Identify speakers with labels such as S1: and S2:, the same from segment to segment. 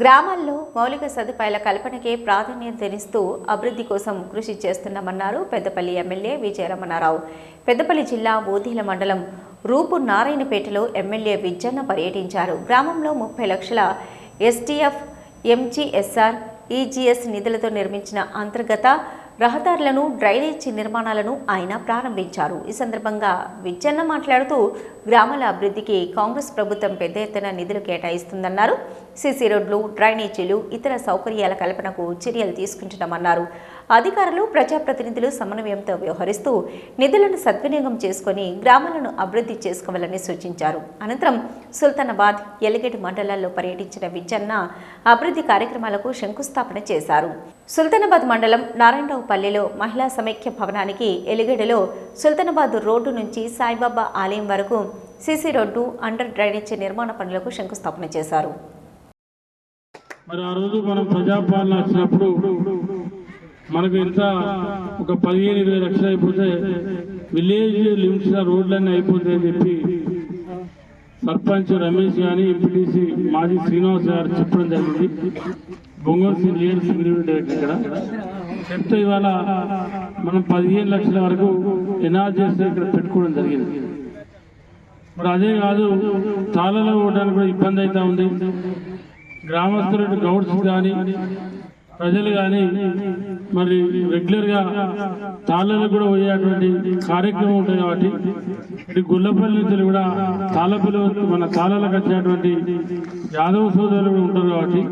S1: గ్రామాల్లో మౌలిక సదుపాయాల కల్పనకే ప్రాధాన్యతనిస్తూ అభివృద్ధి కోసం కృషి చేస్తున్నామన్నారు పెద్దపల్లి ఎమ్మెల్యే విజయరమణారావు. పెద్దపల్లి జిల్లా బోధిల మండలం రూపు నారాయణపేటలో ఎమ్మెల్యే విజ్జన్న పర్యటించారు. గ్రామంలో ముప్పై లక్షల ఎస్టీఎఫ్ ఎంజీఎస్ఆర్ ఈజీఎస్ నిధులతో నిర్మించిన అంతర్గత రహదారులను డ్రైనేజీ నిర్మాణాలను ఆయన ప్రారంభించారు. ఈ సందర్భంగా విజ్జన్న మాట్లాడుతూ గ్రామాల అభివృద్ధికి కాంగ్రెస్ ప్రభుత్వం పెద్ద ఎత్తున నిధులు కేటాయిస్తుందన్నారు. సీసీ రోడ్లు డ్రైనేజీలు ఇతర సౌకర్యాల కల్పనకు చర్యలు తీసుకుంటున్నామన్నారు. అధికారులు ప్రజాప్రతినిధులు సమన్వయంతో వ్యవహరిస్తూ నిధులను సద్వినియోగం చేసుకొని గ్రామాలను అభివృద్ధి చేసుకోవాలని సూచించారు. అనంతరం సుల్తానాబాద్ ఎలిగేట్ మండలాల్లో పర్యటించిన విజ్జన్న అభివృద్ధి కార్యక్రమాలకు శంకుస్థాపన చేశారు. సుల్తానాబాద్ మండలం నారాయణరావుపల్లిలో మహిళా సమైక్య భవనానికి ఎలిగెడలో సుల్తానాబాద్ రోడ్డు నుంచి సాయిబాబా ఆలయం వరకు సీసీ రోడ్డు అండర్ డ్రైనేజ్ నిర్మాణ పనులకు శంకుస్థాపన చేశారు.
S2: మరి ఆ రోజు మనం ప్రజాపాలన వచ్చినప్పుడు మనకు ఎంత? ఒక పదిహేను ఇరవై లక్షలు అయిపోతే విలేజ్ లిమిట్స్ రోడ్లన్నీ అయిపోతాయని చెప్పి సర్పంచ్ రమేష్ కానీ ఎంపీటీసీ మాజీ శ్రీనివాస్ గారు చెప్పడం జరిగింది. బొంగోలు శ్రీ లీడర్స్ ఇక్కడ. చెప్తే ఇవాళ మనం పదిహేను లక్షల వరకు ఎనార్జెస్ ఇక్కడ పెట్టుకోవడం జరిగింది. మరి అదే కాదు తాళలో పోవడానికి కూడా ఇబ్బంది అవుతా ఉంది. గ్రామస్తులు గౌడ్స్ కానీ ప్రజలు కానీ మరి రెగ్యులర్గా తాళ్ళలో కూడా పోయేటువంటి కార్యక్రమం ఉంటుంది కాబట్టి ఇటు గుల్లపల్లి నుంచి కూడా తాళ్ళపల్లి మన తాళాలకు వచ్చేటువంటి యాదవ సోదరులు కూడా ఉంటారు కాబట్టి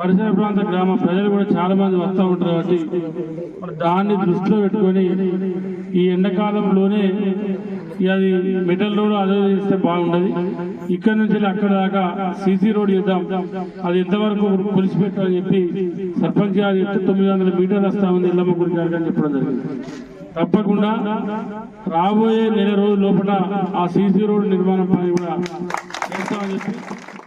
S2: పరిసర ప్రాంత గ్రామ ప్రజలు కూడా చాలా మంది వస్తూ ఉంటారు కాబట్టి దాన్ని దృష్టిలో పెట్టుకొని ఈ ఎండాకాలంలోనే ఇక అది మెటల్ రోడ్ అదే చేస్తే బాగుండదు. ఇక్కడ నుంచి అక్కడ దాకా సీసీ రోడ్ చేద్దాం. అది ఎంతవరకు కొలిసిపెట్టాలని చెప్పి సర్పంచ్ గారు చెప్తే తొమ్మిది వందల మీటర్లు వస్తామని ఇల్లమ్మ గుడి గారికి అని చెప్పడం జరిగింది. తప్పకుండా రాబోయే నెల రోజుల లోపల ఆ సీసీ రోడ్ నిర్మాణం పని కూడా చేస్తామని చెప్పి